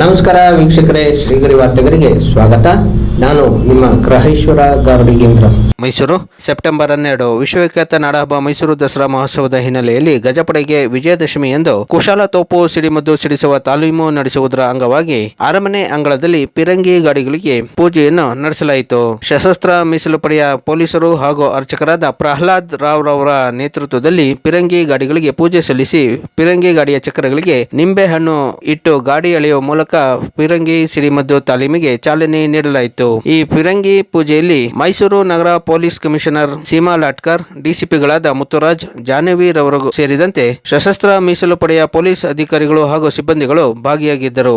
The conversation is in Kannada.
ನಮಸ್ಕಾರ ವೀಕ್ಷಕರೇ, ಶ್ರೀಗರಿ ವಾರ್ತೆಗರಿಗೆ ಸ್ವಾಗತ. ನಾನು ನಿಮ್ಮ ಗ್ರಹೇಶ್ವರ ಗಾರ್ಡಿಗೇಂದ್ರ ಮೈಸೂರು, ಸೆಪ್ಟೆಂಬರ್ ಹನ್ನೆರಡು, ವಿಶ್ವವಿಖ್ಯಾತ ನಾಡಹಬ್ಬ ಮೈಸೂರು ದಸರಾ ಮಹೋತ್ಸವದ ಹಿನ್ನೆಲೆಯಲ್ಲಿ ಗಜಪಡೆಗೆ ವಿಜಯದಶಮಿ ಎಂದು ಕುಶಾಲ ತೋಪು ಸಿಡಿಮದ್ದು ಸಿಡಿಸುವ ತಾಲೀಮು ನಡೆಸುವುದರ ಅಂಗವಾಗಿ ಅರಮನೆ ಅಂಗಳದಲ್ಲಿ ಪಿರಂಗಿ ಗಾಡಿಗಳಿಗೆ ಪೂಜೆಯನ್ನು ನಡೆಸಲಾಯಿತು. ಸಶಸ್ತ್ರ ಮೀಸಲು ಪಡೆಯ ಪೊಲೀಸರು ಹಾಗೂ ಅರ್ಚಕರಾದ ಪ್ರಹ್ಲಾದ್ ರಾವ್ ರವರ ನೇತೃತ್ವದಲ್ಲಿ ಪಿರಂಗಿ ಗಾಡಿಗಳಿಗೆ ಪೂಜೆ ಸಲ್ಲಿಸಿ ಪಿರಂಗಿ ಗಾಡಿಯ ಚಕ್ರಗಳಿಗೆ ನಿಂಬೆ ಹಣ್ಣು ಇಟ್ಟು ಗಾಡಿ ಎಳೆಯುವ ಮೂಲಕ ಪಿರಂಗಿ ಸಿಡಿಮದ್ದು ತಾಲೀಮಿಗೆ ಚಾಲನೆ ನೀಡಲಾಯಿತು. ಈ ಫಿರಂಗಿ ಪೂಜೆಯಲ್ಲಿ ಮೈಸೂರು ನಗರ ಪೊಲೀಸ್ ಕಮಿಷನರ್ ಸೀಮಾ ಲಾಟ್ಕರ್, ಡಿಸಿಪಿಗಳಾದ ಮುತ್ತುರಾಜ್, ಜಾಹ್ನವಿ ರವರು ಸೇರಿದಂತೆ ಸಶಸ್ತ್ರ ಮೀಸಲು ಪಡೆಯ ಪೊಲೀಸ್ ಅಧಿಕಾರಿಗಳು ಹಾಗೂ ಸಿಬ್ಬಂದಿಗಳು ಭಾಗಿಯಾಗಿದ್ದರು.